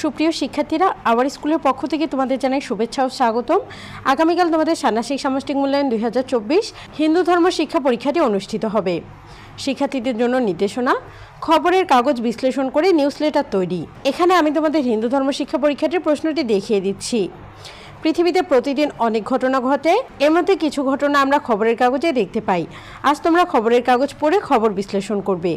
সুপ্রিয় শিক্ষার্থীরা, আবার স্কুলের পক্ষ থেকে তোমাদের জানাই শুভেচ্ছা ও স্বাগতম। আগামীকাল তোমাদের ষান্মাসিক সামষ্টিক মূল্যায়ন দুই হাজার চব্বিশ হিন্দু ধর্ম শিক্ষা পরীক্ষাটি অনুষ্ঠিত হবে। শিক্ষার্থীদের জন্য নির্দেশনা, খবরের কাগজ বিশ্লেষণ করে নিউজ লেটার তৈরি। এখানে আমি তোমাদের হিন্দু ধর্ম শিক্ষা পরীক্ষাটির প্রশ্নটি দেখিয়ে দিচ্ছি। পৃথিবীতে প্রতিদিন অনেক ঘটনা ঘটে, এর মধ্যে কিছু ঘটনা আমরা খবরের কাগজে দেখতে পাই। আজ তোমরা খবরের কাগজ পড়ে খবর বিশ্লেষণ করবে।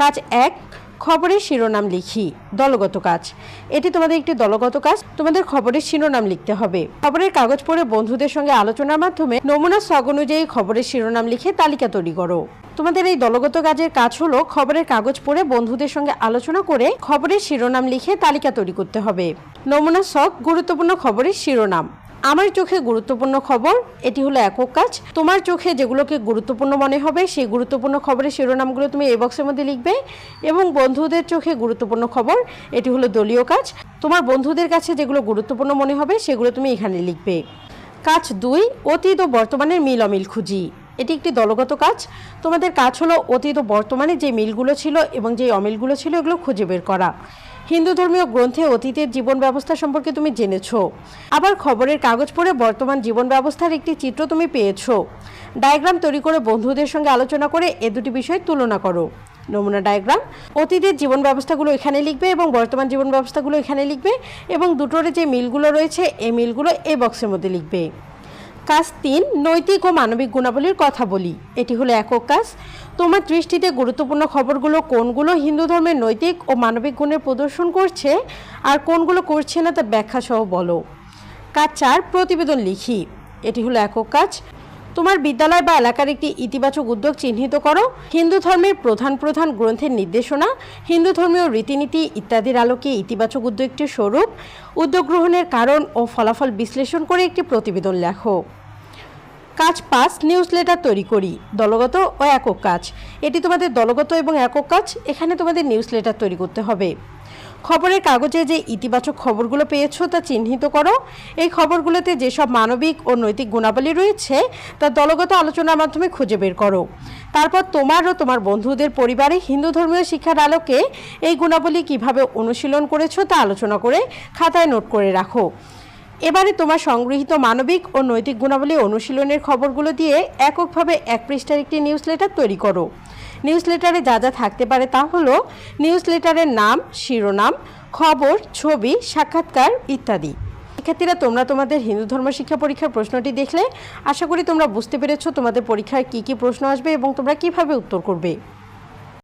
কাজ এক খবরের শিরোনাম লিখি। দলগত কাজ। এটি তোমাদের একটি দলগত কাজ, তোমাদের খবরের শিরোনাম লিখতে হবে। খবরের কাগজ পড়ে বন্ধুদের সঙ্গে আলোচনার মাধ্যমে নমুনা সগ অনুযায়ী খবরের শিরোনাম লিখে তালিকা তৈরি করো। তোমাদের এই দলগত কাজের কাজ হলো খবরের কাগজ পড়ে বন্ধুদের সঙ্গে আলোচনা করে খবরের শিরোনাম লিখে তালিকা তৈরি করতে হবে। নমুনা সক গুরুত্বপূর্ণ খবরের শিরোনাম। আমার চোখে গুরুত্বপূর্ণ খবর, এটি হলো একক কাজ। তোমার চোখে যেগুলোকে গুরুত্বপূর্ণ মনে হবে, সেই গুরুত্বপূর্ণ খবরের শিরোনামগুলো তুমি এই বক্সের মধ্যে লিখবে এবং বন্ধুদের চোখে গুরুত্বপূর্ণ খবর, এটি হলো দলীয় কাজ। তোমার বন্ধুদের কাছে যেগুলো গুরুত্বপূর্ণ মনে হবে, সেগুলো তুমি এখানে লিখবে। কাজ দুই, অতীত ও বর্তমানের মিল অমিল খুঁজি। এটি একটি দলগত কাজ। তোমাদের কাজ হলো অতীত ও বর্তমানে যে মিলগুলো ছিল এবং যে অমিলগুলো ছিল, এগুলো খুঁজে বের করা। হিন্দু ধর্মীয় গ্রন্থে অতীতের জীবন ব্যবস্থা সম্পর্কে তুমি জেনেছো। আবার খবরের কাগজ পড়ে বর্তমান জীবন ব্যবস্থার একটি চিত্র তুমি পেয়েছ। ডায়াগ্রাম তৈরি করে বন্ধুদের সঙ্গে আলোচনা করে এ দুটি বিষয় তুলনা করো। নমুনা ডায়াগ্রাম, অতীতের জীবন ব্যবস্থাগুলো এখানে লিখবে এবং বর্তমান জীবন ব্যবস্থাগুলো এখানে লিখবে এবং দুটোর যে মিলগুলো রয়েছে এই মিলগুলো এই বক্সের মধ্যে লিখবে। কাজ তিন, নৈতিক ও মানবিক গুণাবলীর কথা বলি। এটি হলো একক কাজ। তোমার দৃষ্টিতে গুরুত্বপূর্ণ খবরগুলো কোনগুলো হিন্দু ধর্মের নৈতিক ও মানবিক গুণের প্রদর্শন করছে আর কোনগুলো করছে না তা ব্যাখ্যাসহ বলো। কাজ চার, প্রতিবেদন লিখি। এটি হলো একক কাজ। তোমার বিদ্যালয় বা এলাকার একটি ইতিবাচক উদ্যোগ চিহ্নিত করো। হিন্দু ধর্মের প্রধান প্রধান গ্রন্থের নির্দেশনা, হিন্দু ধর্মীয় রীতিনীতি ইত্যাদির আলোকে ইতিবাচক উদ্যোগটির স্বরূপ, উদ্যোগ গ্রহণের কারণ ও ফলাফল বিশ্লেষণ করে একটি প্রতিবেদন লেখো। কাজ পাঁচ নিউজ লেটার তৈরি করি, দলগত ও একক কাজ। এটি তোমাদের দলগত এবং একক কাজ, এখানে তোমাদের নিউজ লেটার তৈরি করতে হবে। খবরের কাগজে যে ইতিবাচক খবরগুলো পেয়েছ তা চিহ্নিত করো। এই খবরগুলোতে যেসব মানবিক ও নৈতিক গুণাবলী রয়েছে, তা দলগত আলোচনার মাধ্যমে খুঁজে বের করো। তারপর তোমার ও তোমার বন্ধুদের পরিবারে হিন্দু ধর্মীয় শিক্ষার আলোকে এই গুণাবলী কীভাবে অনুশীলন করেছ তা আলোচনা করে খাতায় নোট করে রাখো। এবারে তোমার সংগৃহীত মানবিক ও নৈতিক গুণাবলী অনুশীলনের খবরগুলো দিয়ে এককভাবে এক পৃষ্ঠার একটি নিউজ লেটার তৈরি করো। নিউজ লেটারে যা যা থাকতে পারে তা হলো নিউজ লেটারের নাম, শিরোনাম, খবর, ছবি, সাক্ষাৎকার ইত্যাদি। শিক্ষার্থীরা, তোমরা তোমাদের হিন্দু ধর্ম শিক্ষা পরীক্ষার প্রশ্নটি দেখলে আশা করি তোমরা বুঝতে পেরেছ তোমাদের পরীক্ষায় কী কী প্রশ্ন আসবে এবং তোমরা কীভাবে উত্তর করবে।